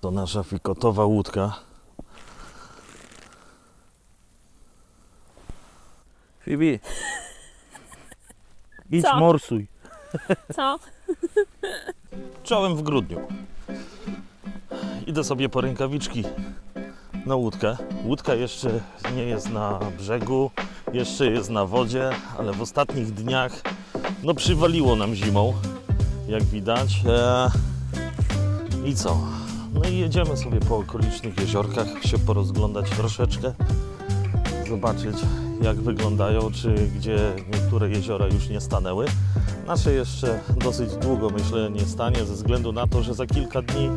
To nasza fikotowa łódka. Fibi. Idź Co? morsuj. Co? Czołem w grudniu. Idę sobie po rękawiczki na łódkę. Łódka jeszcze nie jest na brzegu, jeszcze jest na wodzie, ale w ostatnich dniach no przywaliło nam zimą, jak widać. E, I co? No i jedziemy sobie po okolicznych jeziorkach, się porozglądać troszeczkę, zobaczyć jak wyglądają, czy gdzie niektóre jeziora już nie stanęły. Nasze jeszcze dosyć długo, myślę, nie stanie, ze względu na to, że za kilka dni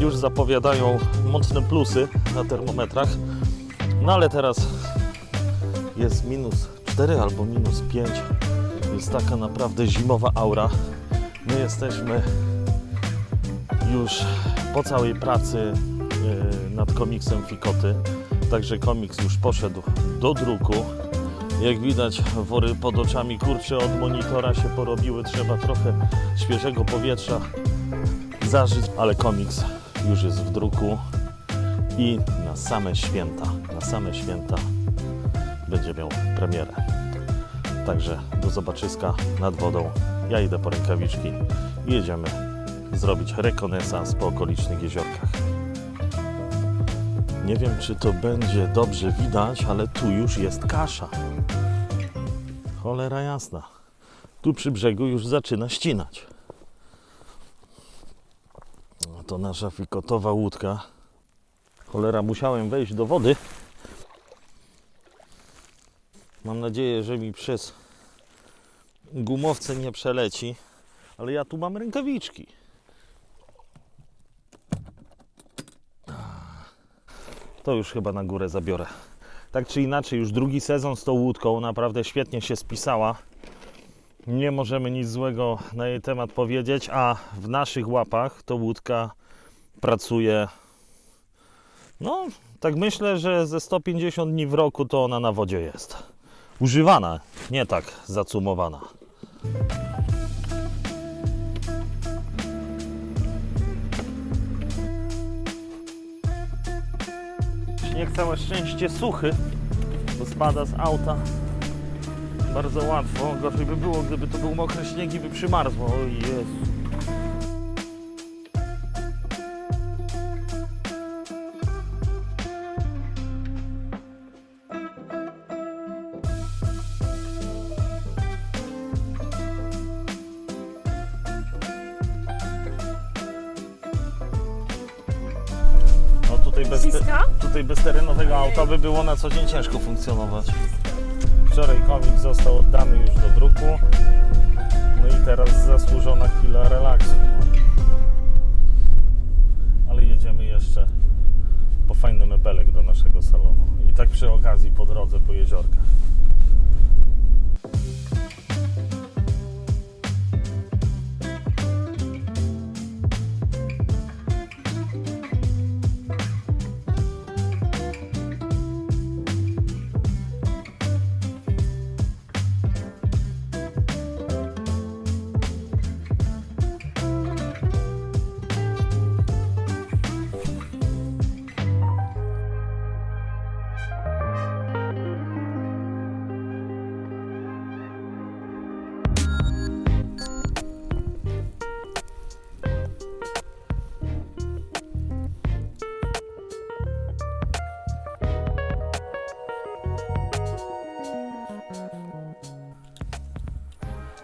już zapowiadają mocne plusy na termometrach. No ale teraz jest minus 4 albo minus 5. Jest taka naprawdę zimowa aura. My jesteśmy już po całej pracy yy, nad komiksem Fikoty. Także komiks już poszedł do druku. Jak widać, wory pod oczami kurcze od monitora się porobiły. Trzeba trochę świeżego powietrza zażyć, ale komiks już jest w druku i na same święta, na same święta będzie miał premierę. Także do zobaczyska nad wodą. Ja idę po rękawiczki i jedziemy zrobić rekonesans po okolicznych jeziorkach. Nie wiem, czy to będzie dobrze widać, ale tu już jest kasza. Cholera jasna. Tu przy brzegu już zaczyna ścinać. No To nasza fikotowa łódka. Cholera, musiałem wejść do wody. Mam nadzieję, że mi przez gumowce nie przeleci, ale ja tu mam rękawiczki. To już chyba na górę zabiorę. Tak czy inaczej, już drugi sezon z tą łódką naprawdę świetnie się spisała. Nie możemy nic złego na jej temat powiedzieć, a w naszych łapach to łódka pracuje. No, tak myślę, że ze 150 dni w roku to ona na wodzie jest. Używana, nie tak zacumowana. Śnieg całe szczęście suchy, bo spada z auta bardzo łatwo. Gorzej by było, gdyby to był mokry śnieg i by przymarzło. O Jezu. Bez, te, tutaj bez terenowego auta by było na co dzień ciężko funkcjonować. Wczoraj komik został oddany już do druku. No i teraz zasłużona chwila relaksu. Ale jedziemy jeszcze po fajny mebelek do naszego salonu. I tak przy okazji po drodze po jeziorkach.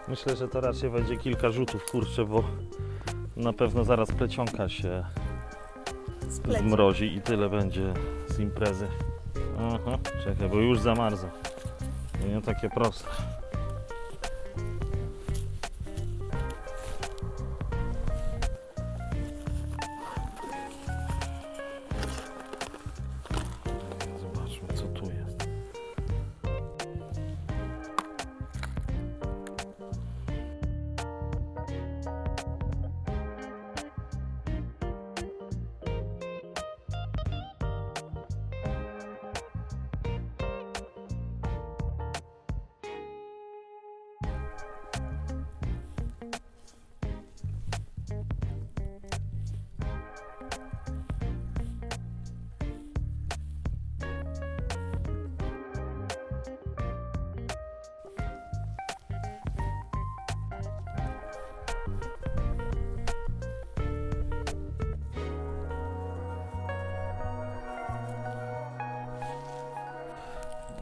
Myślę, że to raczej będzie kilka rzutów, kurczę, bo na pewno zaraz plecionka się Splecie. zmrozi i tyle będzie z imprezy. Aha, czekaj, bo już zamarza. To nie takie proste.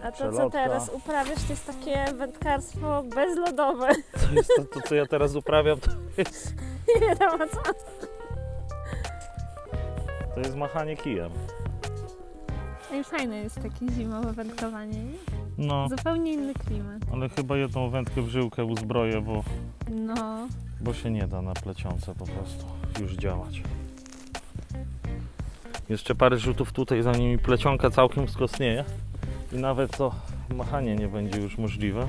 A to co Przelotka. teraz uprawiasz, to jest takie wędkarstwo bezlodowe. To jest to, to co ja teraz uprawiam, to jest, Nie wiadomo co. to jest machanie kijem. No i fajne jest takie zimowe wędkowanie, nie? No, Zupełnie inny klimat. ale chyba jedną wędkę w żyłkę uzbroję, bo, No, bo się nie da na plecionce po prostu już działać. Jeszcze parę rzutów tutaj, zanim mi plecionka całkiem skostnieje i nawet to machanie nie będzie już możliwe.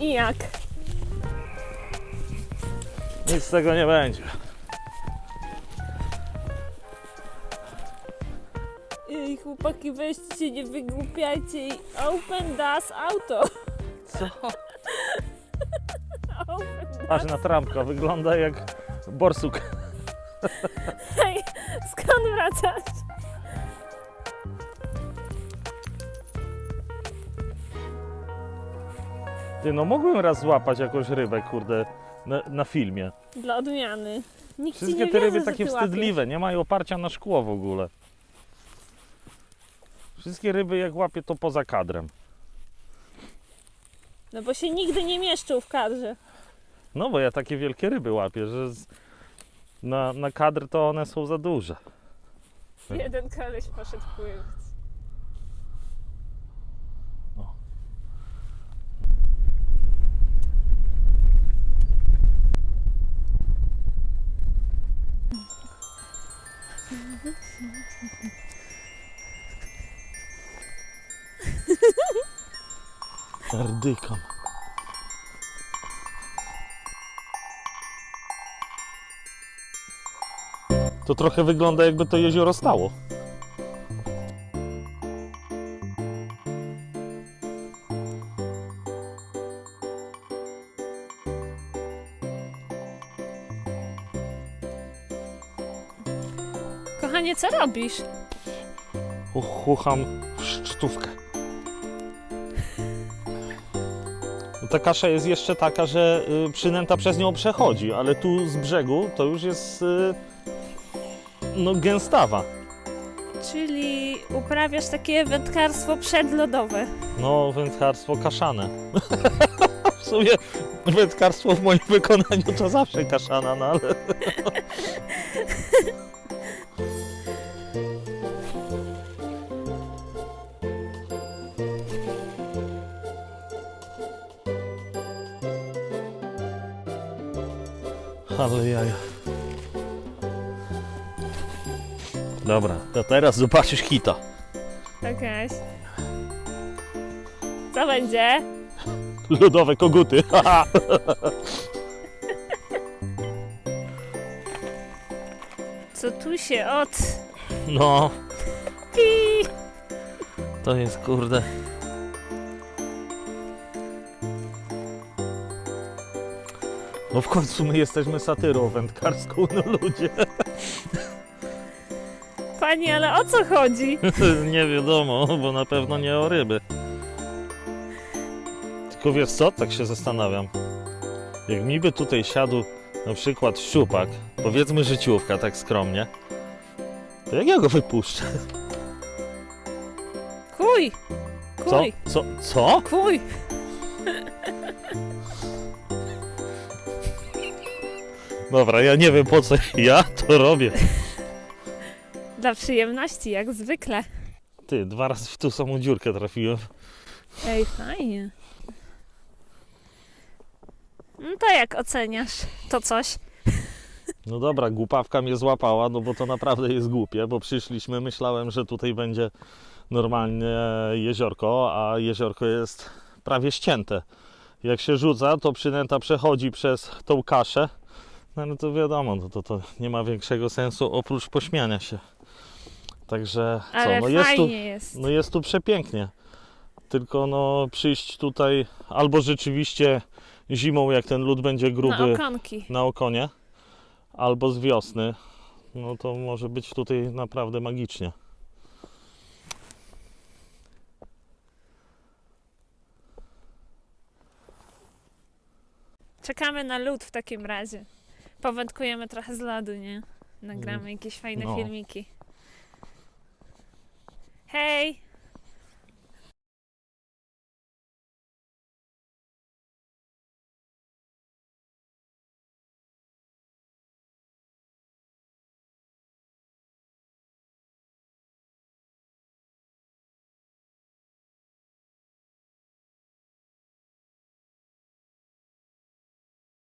i jak? Nic z tego nie będzie. Chłopaki, weźcie się, nie wygłupiajcie i open das auto. Co? Open Aż na trampka wygląda jak borsuk. Hej, skąd wracasz? Ty, no mogłem raz złapać jakąś rybę, kurde, na, na filmie. Dla odmiany. Nikt ci Wszystkie nie te wierzy, ryby że takie ty łapiesz. wstydliwe, nie mają oparcia na szkło w ogóle. Wszystkie ryby jak łapię to poza kadrem. No bo się nigdy nie mieszczą w kadrze. No bo ja takie wielkie ryby łapię, że z, na, na kadr to one są za duże. Jeden koleś poszedł pływać. Erdykam. To trochę wygląda jakby to jezioro stało. Kochanie, co robisz? Chucham w Ta kasza jest jeszcze taka, że y, przynęta przez nią przechodzi, ale tu z brzegu to już jest y, no gęstawa. Czyli uprawiasz takie wędkarstwo przedlodowe. No, wędkarstwo kaszane. w sumie wędkarstwo w moim wykonaniu to zawsze kaszana, no ale... Ale jaja. Dobra, to teraz zobaczysz hita. Okej. Co będzie? Lodowe koguty. haha. Co tu się od... No, Pi! to jest kurde. No w końcu my jesteśmy satyrą wędkarską, no ludzie. Pani, ale o co chodzi? nie wiadomo, bo na pewno nie o ryby. Tylko wiesz co, tak się zastanawiam. Jak mi by tutaj siadł na przykład szczupak, powiedzmy życiówka tak skromnie, to jak ja go wypuszczę? Kuj! Co? Kuj! Co? Co? Kuj! Dobra, ja nie wiem po co ja to robię. Dla przyjemności, jak zwykle. Ty, dwa razy w tą samą dziurkę trafiłem. Ej, fajnie. No to jak oceniasz to coś? No dobra, głupawka mnie złapała, no bo to naprawdę jest głupie, bo przyszliśmy, myślałem, że tutaj będzie normalnie jeziorko, a jeziorko jest prawie ścięte. Jak się rzuca, to przynęta przechodzi przez tą kaszę, no ale to wiadomo, to, to, to nie ma większego sensu oprócz pośmiania się. Także Ale co, no jest tu, jest. no jest tu przepięknie. Tylko no przyjść tutaj albo rzeczywiście zimą, jak ten lód będzie gruby Na okonki. na okonie, albo z wiosny. No to może być tutaj naprawdę magicznie. Czekamy na lód w takim razie. Powędkujemy trochę z lodu, nie? Nagramy jakieś fajne No. filmiki. Hej!